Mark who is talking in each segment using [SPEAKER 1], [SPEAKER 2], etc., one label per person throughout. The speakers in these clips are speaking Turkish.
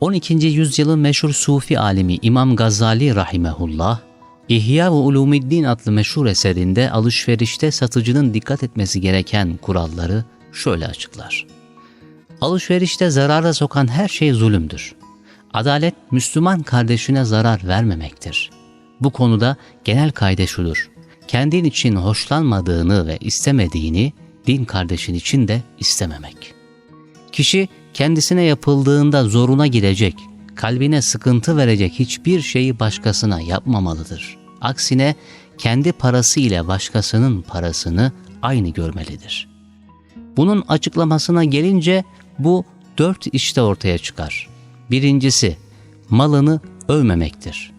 [SPEAKER 1] 12. yüzyılın meşhur Sufi alimi İmam Gazali rahimehullah, İhya ve Ulumiddin adlı meşhur eserinde alışverişte satıcının dikkat etmesi gereken kuralları şöyle açıklar. Alışverişte zarara sokan her şey zulümdür. Adalet Müslüman kardeşine zarar vermemektir. Bu konuda genel kaide şudur. Kendin için hoşlanmadığını ve istemediğini din kardeşin için de istememek. Kişi kendisine yapıldığında zoruna gidecek, kalbine sıkıntı verecek hiçbir şeyi başkasına yapmamalıdır. Aksine kendi parası ile başkasının parasını aynı görmelidir. Bunun açıklamasına gelince bu dört işte ortaya çıkar. Birincisi, malını övmemektir.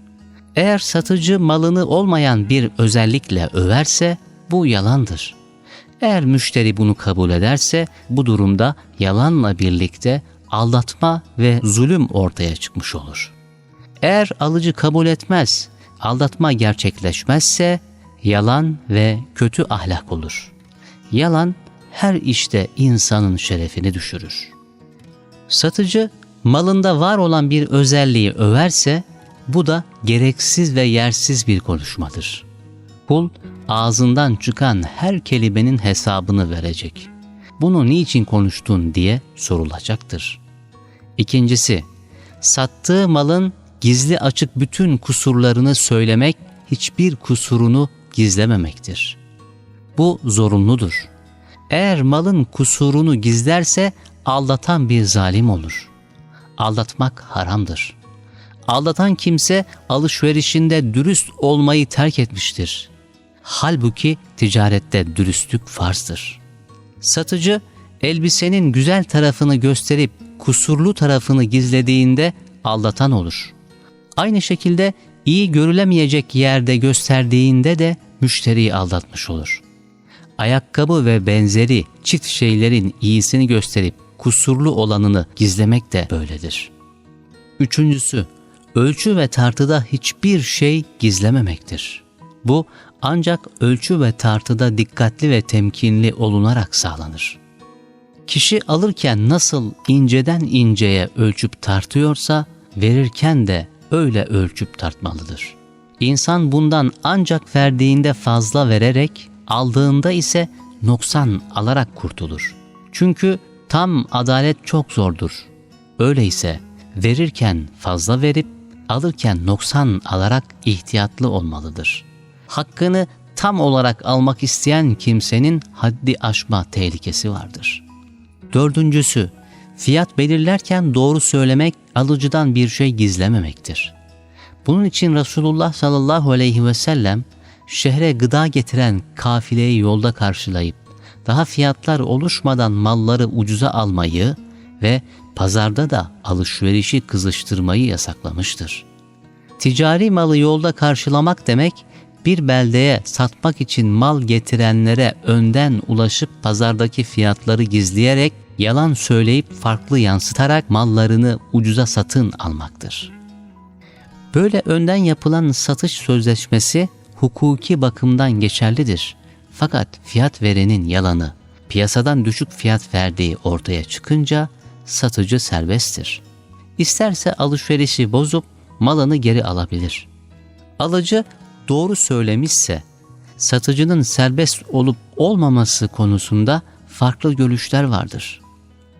[SPEAKER 1] Eğer satıcı malını olmayan bir özellikle överse bu yalandır. Eğer müşteri bunu kabul ederse bu durumda yalanla birlikte aldatma ve zulüm ortaya çıkmış olur. Eğer alıcı kabul etmez, aldatma gerçekleşmezse yalan ve kötü ahlak olur. Yalan her işte insanın şerefini düşürür. Satıcı malında var olan bir özelliği överse bu da gereksiz ve yersiz bir konuşmadır. Kul ağzından çıkan her kelimenin hesabını verecek. Bunu niçin konuştun diye sorulacaktır. İkincisi, sattığı malın gizli açık bütün kusurlarını söylemek, hiçbir kusurunu gizlememektir. Bu zorunludur. Eğer malın kusurunu gizlerse aldatan bir zalim olur. Aldatmak haramdır. Aldatan kimse alışverişinde dürüst olmayı terk etmiştir. Halbuki ticarette dürüstlük farzdır. Satıcı elbisenin güzel tarafını gösterip kusurlu tarafını gizlediğinde aldatan olur. Aynı şekilde iyi görülemeyecek yerde gösterdiğinde de müşteriyi aldatmış olur. Ayakkabı ve benzeri çift şeylerin iyisini gösterip kusurlu olanını gizlemek de böyledir. Üçüncüsü, ölçü ve tartıda hiçbir şey gizlememektir. Bu ancak ölçü ve tartıda dikkatli ve temkinli olunarak sağlanır. Kişi alırken nasıl inceden inceye ölçüp tartıyorsa verirken de öyle ölçüp tartmalıdır. İnsan bundan ancak verdiğinde fazla vererek, aldığında ise noksan alarak kurtulur. Çünkü tam adalet çok zordur. Öyleyse verirken fazla verip alırken noksan alarak ihtiyatlı olmalıdır. Hakkını tam olarak almak isteyen kimsenin haddi aşma tehlikesi vardır. Dördüncüsü, fiyat belirlerken doğru söylemek, alıcıdan bir şey gizlememektir. Bunun için Resulullah sallallahu aleyhi ve sellem şehre gıda getiren kafileyi yolda karşılayıp daha fiyatlar oluşmadan malları ucuza almayı ve pazarda da alışverişi kızıştırmayı yasaklamıştır. Ticari malı yolda karşılamak demek, bir beldeye satmak için mal getirenlere önden ulaşıp pazardaki fiyatları gizleyerek, yalan söyleyip farklı yansıtarak mallarını ucuza satın almaktır. Böyle önden yapılan satış sözleşmesi hukuki bakımdan geçerlidir. Fakat fiyat verenin yalanı, piyasadan düşük fiyat verdiği ortaya çıkınca satıcı serbesttir. İsterse alışverişi bozup malını geri alabilir. Alıcı doğru söylemişse satıcının serbest olup olmaması konusunda farklı görüşler vardır.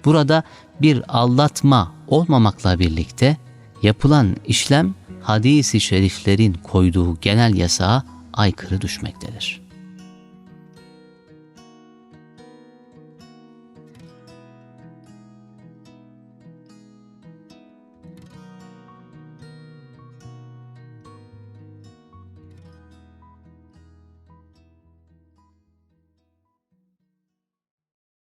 [SPEAKER 1] Burada bir aldatma olmamakla birlikte yapılan işlem hadis-i şeriflerin koyduğu genel yasağa aykırı düşmektedir.